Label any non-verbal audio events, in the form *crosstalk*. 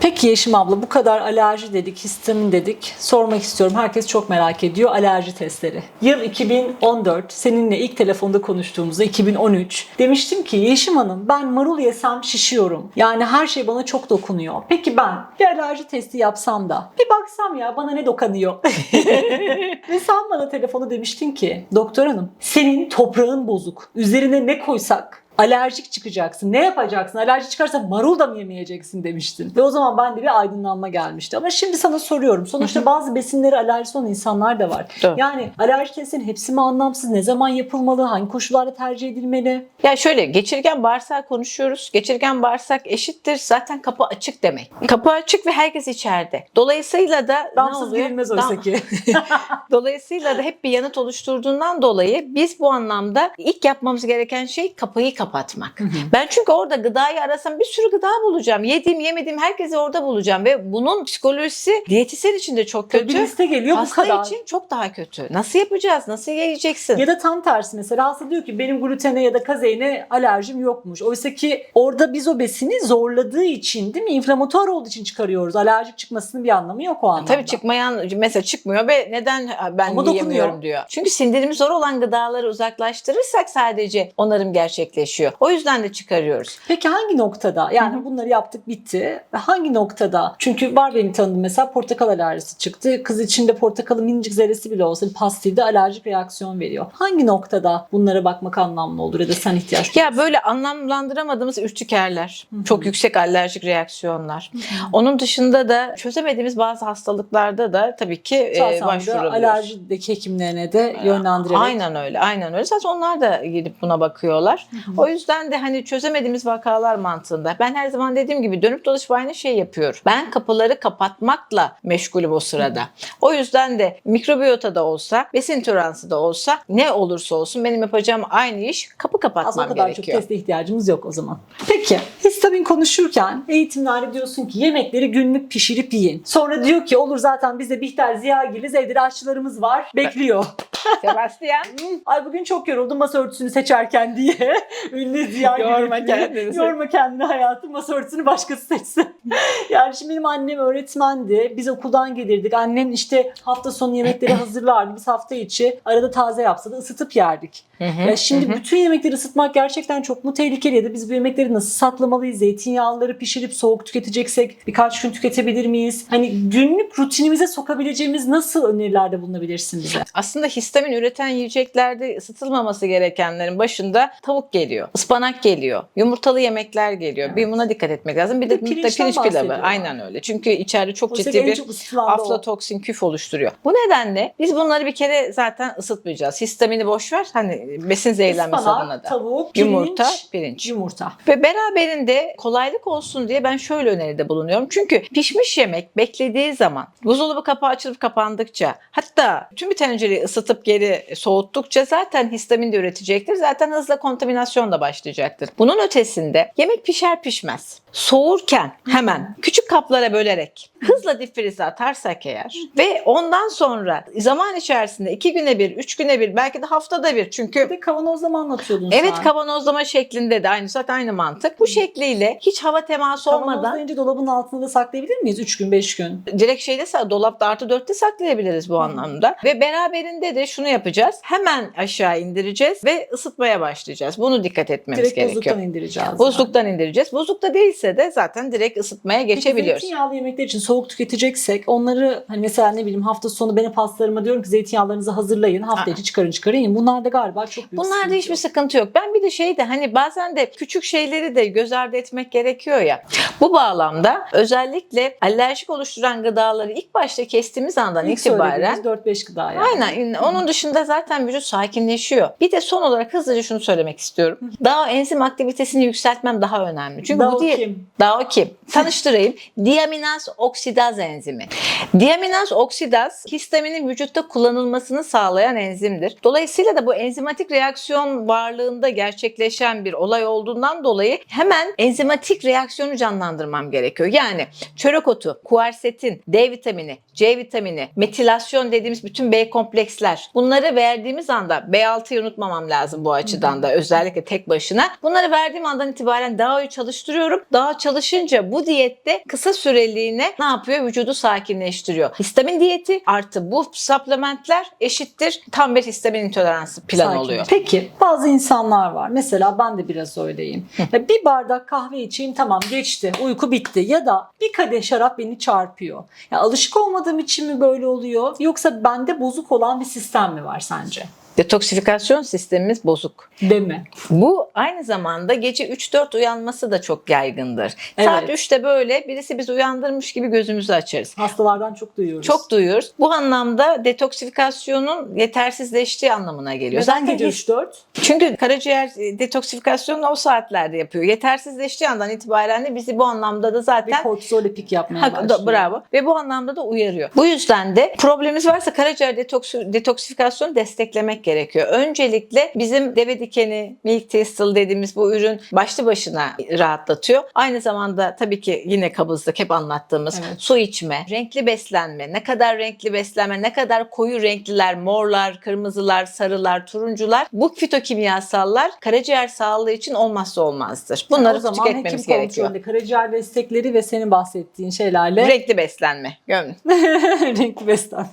Peki Yeşim abla bu kadar alerji dedik, histamin dedik. Sormak istiyorum. Herkes çok merak ediyor alerji testleri. Yıl 2014. Seninle ilk telefonda konuştuğumuzda 2013. Demiştim ki Yeşim Hanım ben marul yesem şişiyorum. Yani her şey bana çok dokunuyor. Peki ben bir alerji testi yapsam da bir baksam ya bana ne dokunuyor. *laughs* Ve sen bana telefonu demiştin ki doktor hanım senin toprağın bozuk. Üzerine ne koysak alerjik çıkacaksın. Ne yapacaksın? Alerji çıkarsa marul da mı yemeyeceksin demiştin. Ve o zaman ben de bir aydınlanma gelmişti. Ama şimdi sana soruyorum. Sonuçta bazı besinlere alerjisi olan insanlar da var. Doğru. Yani alerji testinin hepsi mi anlamsız? Ne zaman yapılmalı? Hangi koşullarda tercih edilmeli? Ya şöyle geçirgen bağırsak konuşuyoruz. Geçirgen bağırsak eşittir zaten kapı açık demek. Kapı açık ve herkes içeride. Dolayısıyla da ne Damsız oluyor? girilmez oysa ki. *laughs* Dolayısıyla da hep bir yanıt oluşturduğundan dolayı biz bu anlamda ilk yapmamız gereken şey kapıyı kapatmak. Ben çünkü orada gıdayı arasam bir sürü gıda bulacağım. Yediğim yemediğim herkesi orada bulacağım ve bunun psikolojisi diyetisyen için de çok kötü. liste geliyor bu Hasta kadar. için çok daha kötü. Nasıl yapacağız? Nasıl yiyeceksin? Ya da tam tersi mesela hasta diyor ki benim glutene ya da kazeine alerjim yokmuş. Oysa ki orada biz o besini zorladığı için değil mi? İnflamatuar olduğu için çıkarıyoruz. Alerjik çıkmasının bir anlamı yok o anlamda. Tabii çıkmayan mesela çıkmıyor ve neden ben Ama yiyemiyorum dokunuyor. diyor. Çünkü sindirimi zor olan gıdaları uzaklaştırırsak sadece onarım gerçekleşiyor. O yüzden de çıkarıyoruz. Peki hangi noktada? Yani bunları yaptık bitti. Hangi noktada? Çünkü var benim tanıdığım mesela portakal alerjisi çıktı. Kız içinde portakalın minicik zerresi bile olsa pastilde alerjik reaksiyon veriyor. Hangi noktada bunlara bakmak anlamlı olur ya da sen ihtiyaç Ya böyle anlamlandıramadığımız ürtikerler, çok yüksek alerjik reaksiyonlar. Onun dışında da çözemediğimiz bazı hastalıklarda da tabii ki e, başvuruluyoruz. alerjideki hekimlerine de yönlendirerek. Aynen öyle, aynen öyle. Zaten onlar da gidip buna bakıyorlar. O yüzden de hani çözemediğimiz vakalar mantığında. Ben her zaman dediğim gibi dönüp dolaşıp aynı şey yapıyorum. Ben kapıları kapatmakla meşgulüm o sırada. O yüzden de mikrobiyota da olsa, besin toleransı da olsa ne olursa olsun benim yapacağım aynı iş kapı kapatmam kadar gerekiyor. çok teste ihtiyacımız yok o zaman. Peki histamin konuşurken eğitimlerde diyorsun ki yemekleri günlük pişirip yiyin. Sonra diyor ki olur zaten bizde Bihter Ziyagiliz evde aşçılarımız var bekliyor. *laughs* Sebastian. Ay bugün çok yoruldum masa örtüsünü seçerken diye. *laughs* Ünlü Ziyagil. Yorma kendini. Yorma kendini hayatım masa örtüsünü başkası seçsin. *laughs* yani şimdi benim annem öğretmendi. Biz okuldan gelirdik. Annem işte hafta sonu yemekleri hazırlardı. Biz hafta içi arada taze yapsa da ısıtıp yerdik. Ya şimdi bütün yemekleri ısıtmak gerçekten çok mu tehlikeli ya da biz bu yemekleri nasıl saklamalıyız? Zeytinyağları pişirip soğuk tüketeceksek birkaç gün tüketebilir miyiz? Hani günlük rutinimize sokabileceğimiz nasıl önerilerde bulunabilirsin bize? Aslında histamin üreten yiyeceklerde ısıtılmaması gerekenlerin başında tavuk geliyor, ıspanak geliyor, yumurtalı yemekler geliyor. Bir buna dikkat etmek lazım. Bir, Bir de, de pirinç pilavı. Aynen öyle. Çünkü içeride çok Oysa ciddi bir da o. aflatoksin küf oluşturuyor. Bu nedenle biz bunları bir kere zaten ısıtmayacağız. Histamini boş ver. Hani besin zehirlenmesi Ispanak, adına da. tavuk, pirinç, Yumurta, pirinç. yumurta. Ve beraberinde kolaylık olsun diye ben şöyle öneride bulunuyorum. Çünkü pişmiş yemek beklediği zaman buzdolabı kapağı açılıp kapandıkça hatta tüm bir tencereyi ısıtıp geri soğuttukça zaten histamin de üretecektir. Zaten hızla kontaminasyon da başlayacaktır. Bunun ötesinde yemek pişer pişmez soğurken hemen küçük kaplara bölerek hızla difrize atarsak eğer ve ondan sonra zaman içerisinde iki güne bir, üç güne bir belki de haftada bir çünkü Bir kavanozlama anlatıyordun Evet sen. kavanozlama şeklinde de aynı zaten aynı mantık. Bu şekliyle hiç hava teması olmadan Kavanozlayınca dolabın altında da saklayabilir miyiz? 3 gün 5 gün. direkt şeyde sa- dolapta artı dörtte saklayabiliriz bu anlamda. Ve beraberinde de şunu yapacağız. Hemen aşağı indireceğiz ve ısıtmaya başlayacağız. Bunu dikkat etmemiz Direkt gerekiyor. buzluktan indireceğiz. Buzluktan indireceğiz. Buzlukta değilse de zaten direkt ısıtmaya Peki geçebiliyoruz. zeytinyağlı yemekler için soğuk tüketeceksek onları hani mesela ne bileyim hafta sonu benim hastalarıma diyorum ki zeytinyağlarınızı hazırlayın. Hafta Aa. içi çıkarın çıkarın. Bunlar da galiba çok büyük Bunlarda hiçbir yok. sıkıntı yok. Ben bir de şey de hani bazen de küçük şeyleri de göz ardı etmek gerekiyor ya. Bu bağlamda özellikle alerjik oluşturan gıdaları ilk başta kestiğimiz andan İlk itibaren söylediğimiz 4-5 gıda yani. Aynen. Onun dışında zaten vücut sakinleşiyor. Bir de son olarak hızlıca şunu söylemek istiyorum. Daha enzim aktivitesini yükseltmem daha önemli. Çünkü Daha bu diye kim? daha o kim? Tanıştırayım. *laughs* Diaminaz oksidaz enzimi. Diaminaz oksidaz histaminin vücutta kullanılmasını sağlayan enzimdir. Dolayısıyla da bu enzimatik reaksiyon varlığında gerçekleşen bir olay olduğundan dolayı hemen enzimatik reaksiyonu canlandırmam gerekiyor. Yani çörek otu, kuarsetin, D vitamini, C vitamini, metilasyon dediğimiz bütün B kompleksler bunları verdiğimiz anda B6'yı unutmamam lazım bu açıdan da özellikle tek başına. Bunları verdiğim andan itibaren DAO'yu çalıştırıyorum. DAO çalışınca bu diyette kısa süreliğine ne yapıyor? Vücudu sakinleştiriyor. Histamin diyeti artı bu supplementler eşittir tam bir histamin intoleransı plan Sakin. oluyor. Peki bazı insanlar var. Mesela ben de biraz öyleyim. Ya bir bardak kahve içeyim tamam geçti. Uyku bitti. Ya da bir kadeh şarap beni çarpıyor. Ya alışık olmadığım için mi böyle oluyor? Yoksa bende bozuk olan bir sistem mi var sence? Detoksifikasyon sistemimiz bozuk. Değil mi? Bu aynı zamanda gece 3-4 uyanması da çok yaygındır. Saat Evet. 3'te böyle birisi bizi uyandırmış gibi gözümüzü açarız. Hastalardan çok duyuyoruz. Çok duyuyoruz. Bu anlamda detoksifikasyonun yetersizleştiği anlamına geliyor. Neden Zaten gece his- 3-4? Çünkü karaciğer e, detoksifikasyonunu o saatlerde yapıyor. Yetersizleştiği andan itibaren de bizi bu anlamda da zaten kortizol pik yapmaya Ha, başlıyor. bravo. Ve bu anlamda da uyarıyor. Bu yüzden de problemimiz varsa karaciğer detoksifikasyonu desteklemek gerekiyor. Öncelikle bizim deve dikeni, milk thistle dediğimiz bu ürün başlı başına rahatlatıyor. Aynı zamanda tabii ki yine kabızlık hep anlattığımız Evet. su içme, renkli beslenme, ne kadar renkli beslenme, ne kadar koyu renkliler, morlar, kırmızılar, sarılar, turuncular bu fitokimyasallar karaciğer sağlığı için olmazsa olmazdır. Bunları o zaman tüketmemiz gerekiyor. karaciğer destekleri ve senin bahsettiğin şeylerle Renkli beslenme. Gömün. *laughs* renkli beslenme.